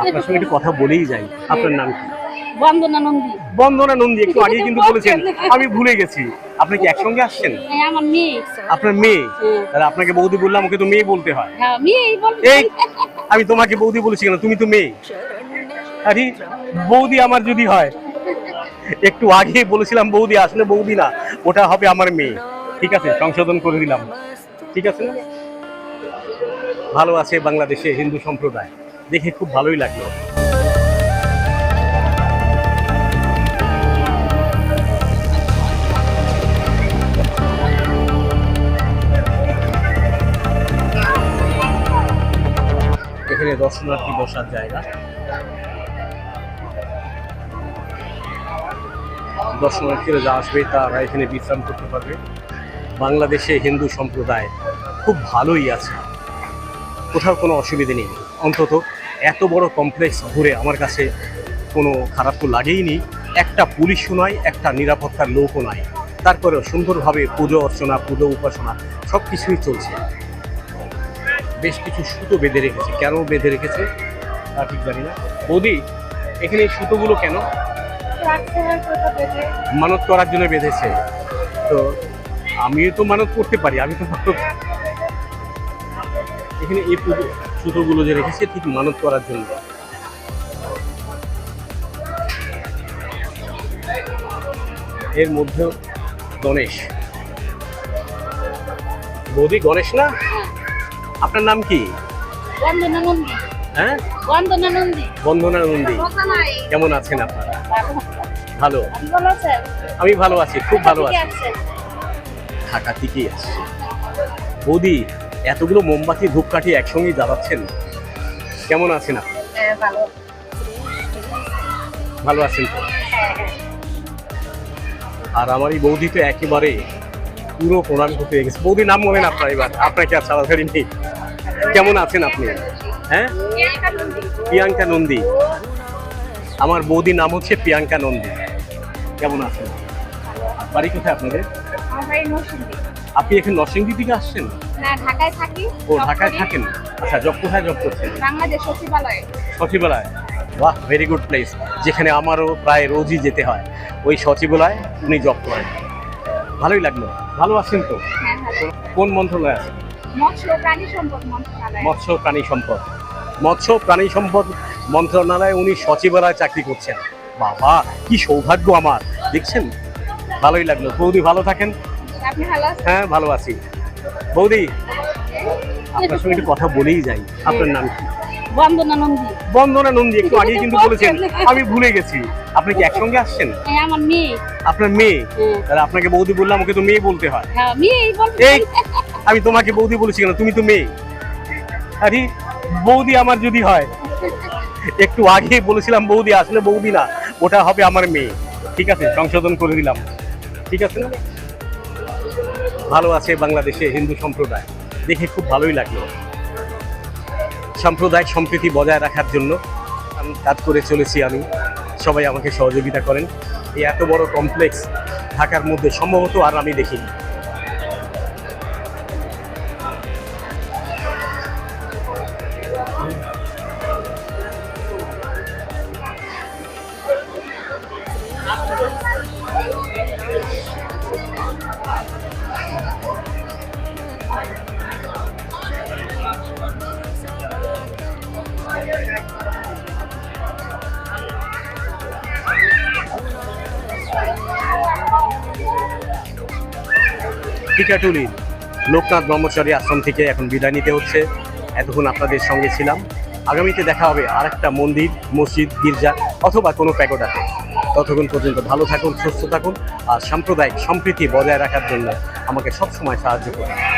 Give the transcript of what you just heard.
আপনার সঙ্গে একটু কথা বলেই যাই। আপনার নাম কি? বন্দনা নন্দী। বন্দনা নন্দী একটু আগে কিন্তু বলেছেন আমি ভুলে গেছি। আপনি কি একসঙ্গে আসছেন? আমার মেয়ে আপনার মেয়ে? তাহলে আপনাকে বৌদি বললাম ওকে তো মেয়ে বলতে হয়। হ্যাঁ এই আমি তোমাকে বৌদি বলেছি কেন? তুমি তো মেয়ে। আরে বৌদি আমার যদি হয় একটু আগে বলেছিলাম বৌদি আসলে বৌদি না ওটা হবে আমার মেয়ে। ঠিক আছে সংশোধন করে দিলাম। ঠিক আছে ভালো আছে বাংলাদেশে হিন্দু সম্প্রদায়। দেখে খুব ভালোই লাগল। এখানে দর্শনার্থী বসার জায়গা। দর্শনার্থীরা যা আসবে তারা এখানে বিশ্রাম করতে পারবে। বাংলাদেশে হিন্দু সম্প্রদায় খুব ভালোই আছে। কোথাও কোনো অসুবিধে নেই। অন্তত এত বড় কমপ্লেক্স ঘুরে আমার কাছে কোনো খারাপ তো লাগেইনি একটা পুলিশও নয় একটা নিরাপত্তার লোকও নয় তারপরেও সুন্দরভাবে পুজো অর্চনা, পুজো উপাসনা সব কিছুই চলছে। বেশ কিছু সুতো বেঁধে রেখেছে। কেন বেঁধে রেখেছে? তা ঠিক জানি না। বৌদি, এখানে সুতোগুলো কেন? মানত করার জন্য বেঁধেছে। তো আমিও তো মানত করতে পারি, আমি তো এখানে এই পুজো সুতোগুলো যে রেখেছে ঠিক মানত করার জন্য। এর মধ্যে গণেশ। বৌদি গণেশ না? আপনার নাম কি? হ্যাঁ? নন্দী কেমন আছেন আপনারা? ভালো। আমি ভালো আছি খুব ভালো আছি? ঢাকা থেকেই আসছি। বৌদি এতগুলো মোমবাতি ধূপকাঠি একসঙ্গে জ্বালাচ্ছেন? কেমন আছেন আপনি? হ্যাঁ ভালো। আছেন তো? আর আমার এই বৌদি তো একেবারে পুরো প্রণাম করতে গেছে। বৌদির নাম বলেন আপনার এবার? আপনাকে আর তাড়াতাড়ি নেই? কেমন আছেন আপনি? হ্যাঁ? প্রিয়াঙ্কা নন্দী। আমার বৌদির নাম হচ্ছে প্রিয়াঙ্কা নন্দী। কেমন আছেন? বাড়ি কোথায় আপনাদের? আপনি এখানে নরসিংদী থেকে আসছেন? না ঢাকায় থাকি ও ঢাকায় থাকেন? আচ্ছা জব কোথায় জব করছেন? বাংলাদেশ সচিবালয়ে। সচিবালয়। বাহ ভেরি গুড প্লেস যেখানে আমারও প্রায় রোজই যেতে হয়। ওই সচিবালয় উনি জব করেন। ভালোই লাগল। ভালো আছেন তো? হ্যাঁ কোন মন্ত্রণালয় আছে মৎস্য প্রাণী সম্পদ মন্ত্রণালয়। মৎস্য প্রাণী সম্পদ। মৎস্য প্রাণী সম্পদ মন্ত্রণালয়ে উনি সচিবালয়ে চাকরি করছেন। বাবা কি সৌভাগ্য আমার। দেখছেন? ভালোই লাগল। বৌদি ভালো থাকেন। হ্যাঁ ভালো আছি। বৌদি আপনার সঙ্গে একটু কথা বলেই যাই। আপনার নাম কি? বন্দনা নন্দী। বন্দনা নন্দী একটু আগে কিন্তু বলেছেন। আমি ভুলে গেছি। আপনি কি একসঙ্গে আসছেন? আমার মেয়ে। আপনার মেয়ে? তাহলে আপনাকে বৌদি বললাম ওকে তো মেয়ে বলতে হয়। হ্যাঁ এই আমি তোমাকে বৌদি বলেছি কেন? তুমি তো মেয়ে। আরে বৌদি আমার যদি হয়। একটু আগে বলেছিলাম বৌদি আসলে বৌদি না ওটা হবে আমার মেয়ে। ঠিক আছে? সংশোধন করে দিলাম। ঠিক আছে ভালো আছে বাংলাদেশে হিন্দু সম্প্রদায়। দেখে খুব ভালোই লাগল। সাম্প্রদায়িক সম্প্রীতি বজায় রাখার জন্য আমি কাজ করে চলেছি আমি। সবাই আমাকে সহযোগিতা করেন। এই এত বড় কমপ্লেক্স ঢাকার মধ্যে সম্ভবত আর আমি দেখিনি। টিকাটুলি লোকনাথ ব্রহ্মচারী আশ্রম থেকে এখন বিদায় নিতে হচ্ছে। এতক্ষণ আপনাদের সঙ্গে ছিলাম। আগামীতে দেখা হবে আর একটা মন্দির, মসজিদ, গির্জা অথবা কোনো প্যাকোটাতে ততক্ষণ পর্যন্ত ভালো থাকুন, সুস্থ থাকুন আর সাম্প্রদায়িক সম্প্রীতি বজায় রাখার জন্য আমাকে সবসময় সাহায্য করুন।